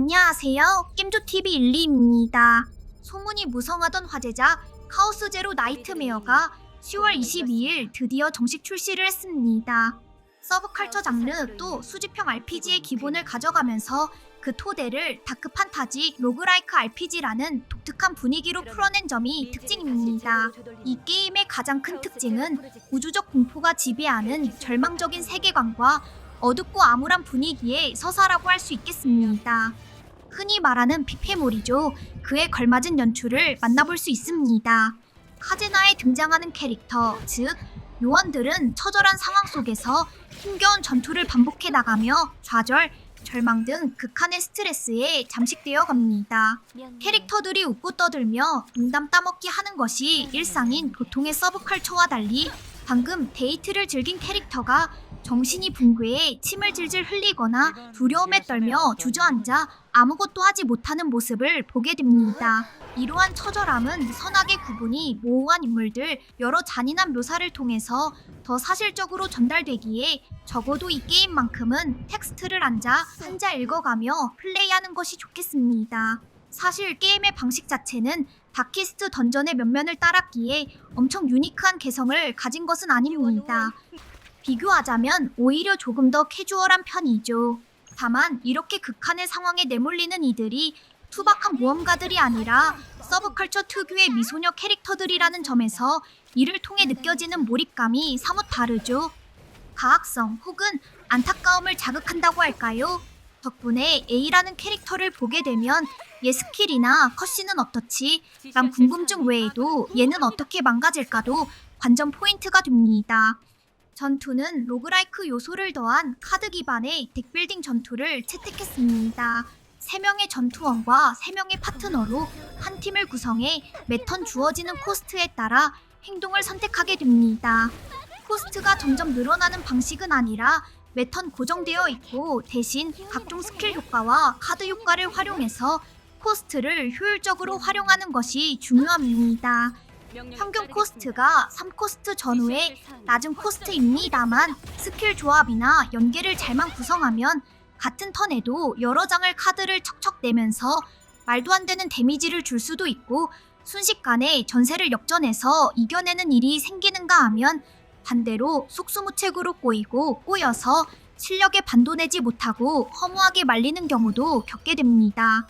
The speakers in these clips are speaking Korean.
안녕하세요. 겜조TV 일리입니다. 소문이 무성하던 화제작 카오스 제로 나이트메어가 10월 22일 드디어 정식 출시를 했습니다. 서브컬처 장르 또 수집형 RPG의 기본을 가져가면서 그 토대를 다크 판타지 로그라이크 RPG라는 독특한 분위기로 풀어낸 점이 특징입니다. 이 게임의 가장 큰 특징은 우주적 공포가 지배하는 절망적인 세계관과 어둡고 암울한 분위기의 서사라고 할 수 있겠습니다. 흔히 말하는 피폐물이죠. 그에 걸맞은 연출을 만나볼 수 있습니다. 카제나에 등장하는 캐릭터, 즉 요원들은 처절한 상황 속에서 힘겨운 전투를 반복해 나가며 좌절, 절망 등 극한의 스트레스에 잠식되어 갑니다. 캐릭터들이 웃고 떠들며 농담 따먹기 하는 것이 일상인 보통의 서브컬처와 달리 방금 데이트를 즐긴 캐릭터가 정신이 붕괴해 침을 질질 흘리거나 두려움에 떨며 주저앉아 아무것도 하지 못하는 모습을 보게 됩니다. 이러한 처절함은 선악의 구분이 모호한 인물들 여러 잔인한 묘사를 통해서 더 사실적으로 전달되기에 적어도 이 게임만큼은 텍스트를 앉아 한자 읽어가며 플레이하는 것이 좋겠습니다. 사실 게임의 방식 자체는 다키스트 던전의 면면을 따랐기에 엄청 유니크한 개성을 가진 것은 아닙니다. 비교하자면 오히려 조금 더 캐주얼한 편이죠. 다만 이렇게 극한의 상황에 내몰리는 이들이 투박한 모험가들이 아니라 서브컬처 특유의 미소녀 캐릭터들이라는 점에서 이를 통해 느껴지는 몰입감이 사뭇 다르죠. 가학성 혹은 안타까움을 자극한다고 할까요? 덕분에 A라는 캐릭터를 보게 되면 얘 스킬이나 컷신은 어떻지? 란 궁금증 외에도 얘는 어떻게 망가질까도 관전 포인트가 됩니다. 전투는 로그라이크 요소를 더한 카드 기반의 덱빌딩 전투를 채택했습니다. 3명의 전투원과 3명의 파트너로 한 팀을 구성해 매턴 주어지는 코스트에 따라 행동을 선택하게 됩니다. 코스트가 점점 늘어나는 방식은 아니라 매턴 고정되어 있고 대신 각종 스킬 효과와 카드 효과를 활용해서 코스트를 효율적으로 활용하는 것이 중요합니다. 평균 코스트가 3코스트 전후의 낮은 코스트입니다만 스킬 조합이나 연계를 잘만 구성하면 같은 턴에도 여러 장을 카드를 척척 내면서 말도 안 되는 데미지를 줄 수도 있고 순식간에 전세를 역전해서 이겨내는 일이 생기는가 하면 반대로 속수무책으로 꼬이고 꼬여서 실력에 반도내지 못하고 허무하게 말리는 경우도 겪게 됩니다.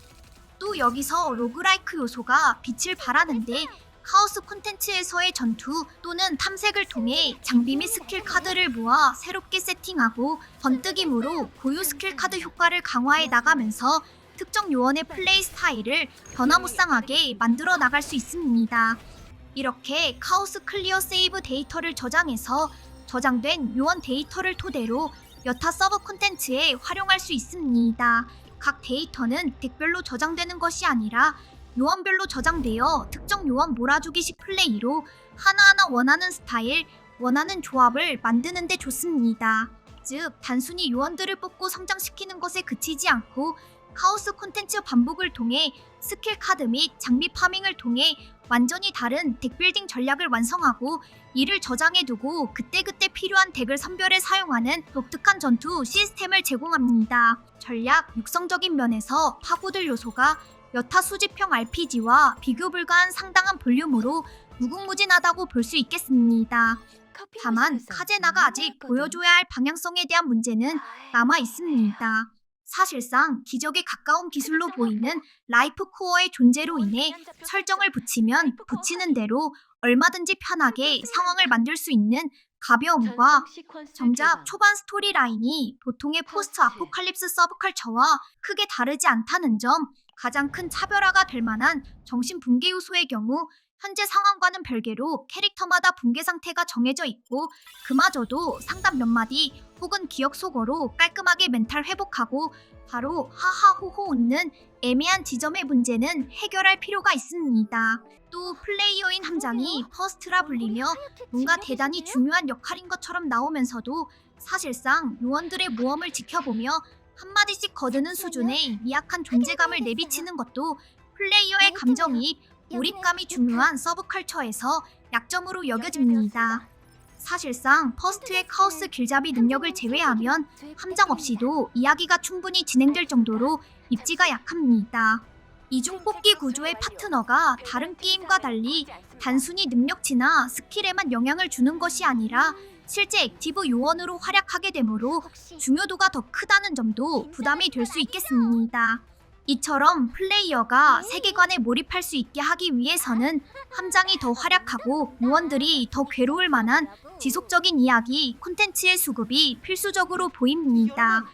또 여기서 로그라이크 요소가 빛을 발하는데 카오스 콘텐츠에서의 전투 또는 탐색을 통해 장비 및 스킬 카드를 모아 새롭게 세팅하고 번뜩임으로 고유 스킬 카드 효과를 강화해 나가면서 특정 요원의 플레이 스타일을 변화무쌍하게 만들어 나갈 수 있습니다. 이렇게 카오스 클리어 세이브 데이터를 저장해서 저장된 요원 데이터를 토대로 여타 서브 콘텐츠에 활용할 수 있습니다. 각 데이터는 덱별로 저장되는 것이 아니라 요원별로 저장되어 특정 요원 몰아주기식 플레이로 하나하나 원하는 스타일, 원하는 조합을 만드는 데 좋습니다. 즉, 단순히 요원들을 뽑고 성장시키는 것에 그치지 않고 카오스 콘텐츠 반복을 통해 스킬 카드 및 장비 파밍을 통해 완전히 다른 덱 빌딩 전략을 완성하고 이를 저장해두고 그때그때 필요한 덱을 선별해 사용하는 독특한 전투 시스템을 제공합니다. 전략, 육성적인 면에서 파고들 요소가 여타 수집형 RPG와 비교 불가한 상당한 볼륨으로 무궁무진하다고 볼 수 있겠습니다. 다만 카제나가 아직 보여줘야 할 방향성에 대한 문제는 남아 있습니다. 사실상 기적에 가까운 기술로 보이는 라이프 코어의 존재로 인해 설정을 붙이면 붙이는 대로 얼마든지 편하게 상황을 만들 수 있는 가벼움과 정작 초반 스토리 라인이 보통의 포스트 아포칼립스 서브컬처와 크게 다르지 않다는 점 가장 큰 차별화가 될 만한 정신 붕괴 요소의 경우 현재 상황과는 별개로 캐릭터마다 붕괴 상태가 정해져 있고 그마저도 상담 몇 마디 혹은 기억 속어로 깔끔하게 멘탈 회복하고 바로 하하호호 웃는 애매한 지점의 문제는 해결할 필요가 있습니다. 또 플레이어인 함장이 퍼스트라 불리며 뭔가 대단히 중요한 역할인 것처럼 나오면서도 사실상 요원들의 모험을 지켜보며 한마디씩 거드는 수준의 미약한 존재감을 내비치는 것도 플레이어의 감정이입, 몰입감이 중요한 서브컬처에서 약점으로 여겨집니다. 사실상 퍼스트의 카오스 길잡이 능력을 제외하면 함정 없이도 이야기가 충분히 진행될 정도로 입지가 약합니다. 이중 뽑기 구조의 파트너가 다른 게임과 달리 단순히 능력치나 스킬에만 영향을 주는 것이 아니라 실제 액티브 요원으로 활약하게 되므로 중요도가 더 크다는 점도 부담이 될 수 있겠습니다. 이처럼 플레이어가 세계관에 몰입할 수 있게 하기 위해서는 함장이 더 활약하고 요원들이 더 괴로울 만한 지속적인 이야기, 콘텐츠의 수급이 필수적으로 보입니다.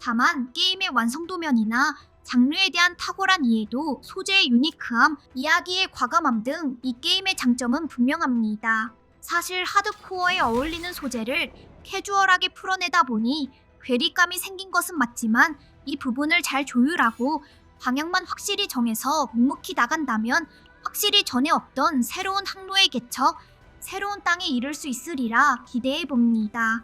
다만 게임의 완성도면이나 장르에 대한 탁월한 이해도, 소재의 유니크함, 이야기의 과감함 등 이 게임의 장점은 분명합니다. 사실 하드코어에 어울리는 소재를 캐주얼하게 풀어내다 보니 괴리감이 생긴 것은 맞지만 이 부분을 잘 조율하고 방향만 확실히 정해서 묵묵히 나간다면 확실히 전에 없던 새로운 항로에 개척, 새로운 땅에 이를 수 있으리라 기대해 봅니다.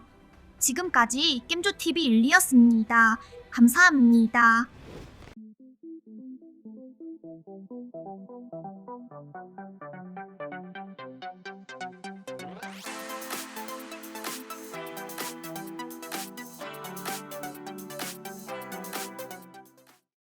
지금까지 겜조TV 1리였습니다. 감사합니다.